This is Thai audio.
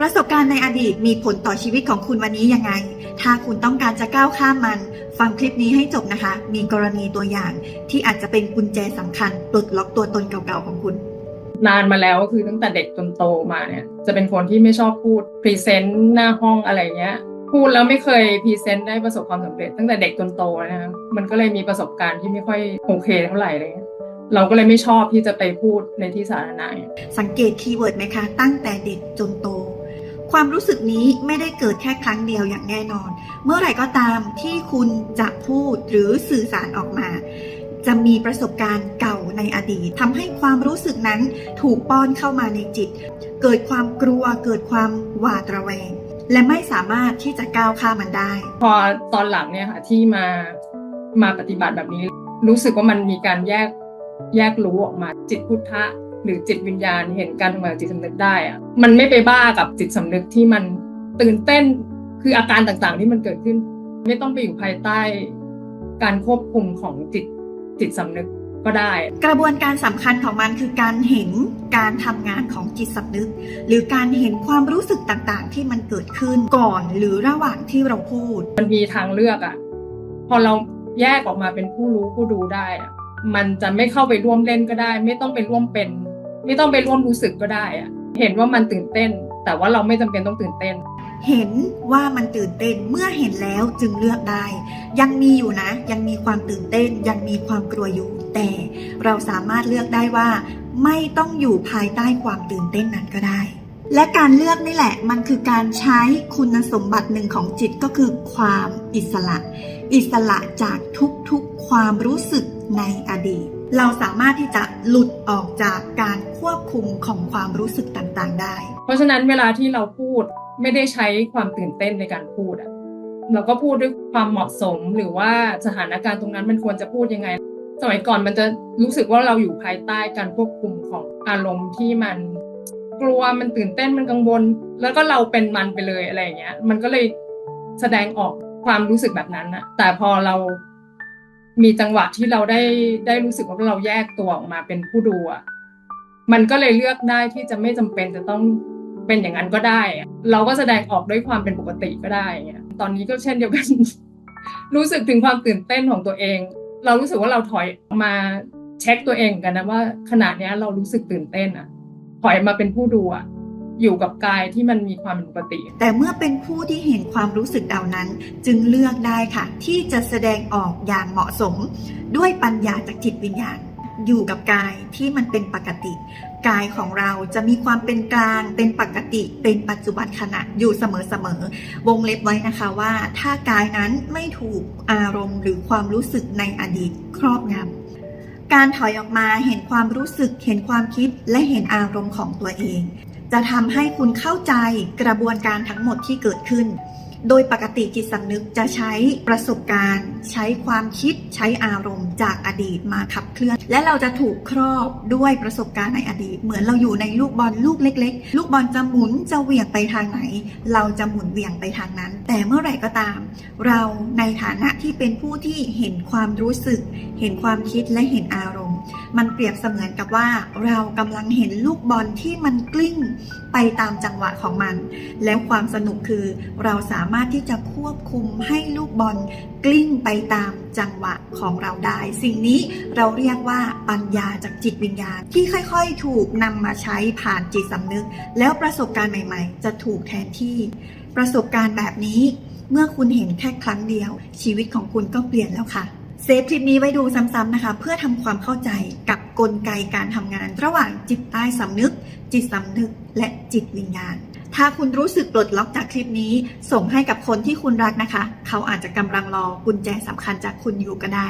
ประสบการณ์ในอดีตมีผลต่อชีวิตของคุณวันนี้ยังไง ถ้าคุณต้องการจะก้าวข้ามมัน ฟังคลิปนี้ให้จบนะคะ มีกรณีตัวอย่างที่อาจจะเป็นกุญแจสำคัญปลดล็อกตัวตนเก่าๆของคุณ นานมาแล้วก็คือตั้งแต่เด็กจนโตมาเนี่ย จะเป็นคนที่ไม่ชอบพูดพรีเซนต์หน้าห้องอะไรเงี้ย พูดแล้วไม่เคยพรีเซนต์ได้ประสบความสำเร็จตั้งแต่เด็กจนโตนะคะมันก็เลยมีประสบการณ์ที่ไม่ค่อยโอเคเท่าไหร่อะไรเลยเราก็เลยไม่ชอบที่จะไปพูดในที่สาธารณะสังเกตคีย์เวิร์ดไหมคะ ตั้งแต่เด็กจนโต ความรู้สึกนี้ไม่ได้เกิดแค่ครั้งเดียวอย่างแน่นอน เมื่อไหร่ก็ตามที่คุณจะพูดหรือสื่อสารออกมา จะมีประสบการณ์เก่าในอดีตทำให้ความรู้สึกนั้นถูกป้อนเข้ามาในจิต เกิดความกลัวเกิดความหวาดระแวง และไม่สามารถที่จะก้าวข้ามมันได้ พอตอนหลังเนี่ยค่ะที่มามาปฏิบัติแบบนี้ รู้สึกว่ามันมีการแยกแยกรู้ออกมาจิตพุทธะ หรือจิตวิญญาณเห็นการทำงานของจิตสำนึกได้อะมันไม่ไปบ้ากับจิตสำนึกที่มันตื่นเต้นคืออาการต่างๆ ที่มันเกิดขึ้น ไม่ต้องไปอยู่ภายใต้ การควบคุมของจิตจิตสำนึกก็ได้ กระบวนการสำคัญของมันคือการเห็นการทำงานของจิตสำนึก หรือการเห็นความรู้สึกต่างๆ ที่มันเกิดขึ้นก่อนหรือระหว่างที่เราพูด มันมีทางเลือกอะพอเราแยกออกมาเป็นผู้รู้ผู้ดูได้อะมันจะไม่เข้าไปร่วมเล่นก็ได้ ไม่ต้องไปร่วมเป็น ไม่ต้องไปร่วมรู้สึกก็ได้อะเห็นว่ามันตื่นเต้น แต่ว่าเราไม่จำเป็นต้องตื่นเต้น เห็นว่ามันตื่นเต้นเมื่อเห็นแล้วจึงเลือกได้ ยังมีอยู่นะ ยังมีความตื่นเต้น ยังมีความกลัวอยู่แต่เราสามารถเลือกได้ว่า ไม่ต้องอยู่ภายใต้ความตื่นเต้นนั้นก็ได้ และการเลือกนี่แหละ มันคือการใช้คุณสมบัติหนึ่งของจิตก็คือความอิสระ อิสระจากทุกๆความรู้สึกในอดีต เราสามารถที่จะหลุดออกจากการควบคุมของความรู้สึกต่างๆ ได้ เพราะฉะนั้นเวลาที่เราพูดไม่ได้ใช้ความตื่นเต้นในการพูดอะเราก็พูดด้วยความเหมาะสมหรือว่าสถานการณ์ตรงนั้นมันควรจะพูดยังไง สมัยก่อนมันจะรู้สึกว่าเราอยู่ภายใต้การควบคุมของอารมณ์ที่มันกลัวมันตื่นเต้นมันกังวล แล้วก็เราเป็นมันไปเลยอะไรอย่างเงี้ย มันก็เลยแสดงออกความรู้สึกแบบนั้นอะแต่พอเรา มีจังหวะที่เราได้ได้รู้สึกว่าเราแยกตัวออกมาเป็นผู้ดูอะมันก็เลยเลือกได้ที่จะไม่จำเป็นจะต้องเป็นอย่างนั้นก็ได้ เราก็แสดงออกด้วยความเป็นปกติก็ได้เงี้ยตอนนี้ก็เช่นเดียวกัน รู้สึกถึงความตื่นเต้นของตัวเอง เรารู้สึกว่าเราถอยมาเช็คตัวเองกันนะว่าขณะเนี้เรารู้สึกตื่นเต้นอะถอยมาเป็นผู้ดูอะ อยู่กับกายที่มันมีความเป็นปกติ แต่เมื่อเป็นผู้ที่เห็นความรู้สึกเหล่านั้น จึงเลือกได้ค่ะ ที่จะแสดงออกอย่างเหมาะสม ด้วยปัญญาจากจิตวิญญาณ อยู่กับกายที่มันเป็นปกติ กายของเราจะมีความเป็นกลาง เป็นปกติ เป็นปัจจุบันขณะอยู่เสมอๆวงเล็บไว้นะคะว่า ถ้ากายนั้นไม่ถูกอารมณ์หรือความรู้สึกในอดีตครอบงำการถอยออกมาเห็นความรู้สึก เห็นความคิดและเห็นอารมณ์ของตัวเอง จะทำให้คุณเข้าใจกระบวนการทั้งหมดที่เกิดขึ้น โดยปกติจิตสำนึกจะใช้ประสบการณ์ ใช้ความคิดใช้อารมณ์จากอดีตมาขับเคลื่อน และเราจะถูกครอบด้วยประสบการณ์ในอดีต เหมือนเราอยู่ในลูกบอลลูกเล็ก ๆ ลูกบอลจะหมุนจะเหวี่ยงไปทางไหน เราจะหมุนเหวี่ยงไปทางนั้น แต่เมื่อไหร่ก็ตาม เราในฐานะที่เป็นผู้ที่เห็นความรู้สึก เห็นความคิดและเห็นอารมณ์ มันเปรียบเสมือนกับว่าเรากำลังเห็นลูกบอลที่มันกลิ้งไปตามจังหวะของมัน แล้วความสนุกคือเราสามารถที่จะควบคุมให้ลูกบอลกลิ้งไปตามจังหวะของเราได้ สิ่งนี้เราเรียกว่าปัญญาจากจิตวิญญาณ ที่ค่อยๆ ถูกนำมาใช้ผ่านจิตสำนึก แล้วประสบการณ์ใหม่ๆ จะถูกแทนที่ ประสบการณ์แบบนี้ เมื่อคุณเห็นแค่ครั้งเดียว ชีวิตของคุณก็เปลี่ยนแล้วค่ะ เซฟคลิปนี้ไว้ดูซ้ำๆนะคะ เพื่อทำความเข้าใจกับกลไกการทำงาน ระหว่างจิตใต้สำนึก จิตสำนึก และจิตวิญญาณ ถ้าคุณรู้สึกปลดล็อกจากคลิปนี้ ส่งให้กับคนที่คุณรักนะคะ เขาอาจจะกำลังรอกุญแจสำคัญจากคุณอยู่ก็ได้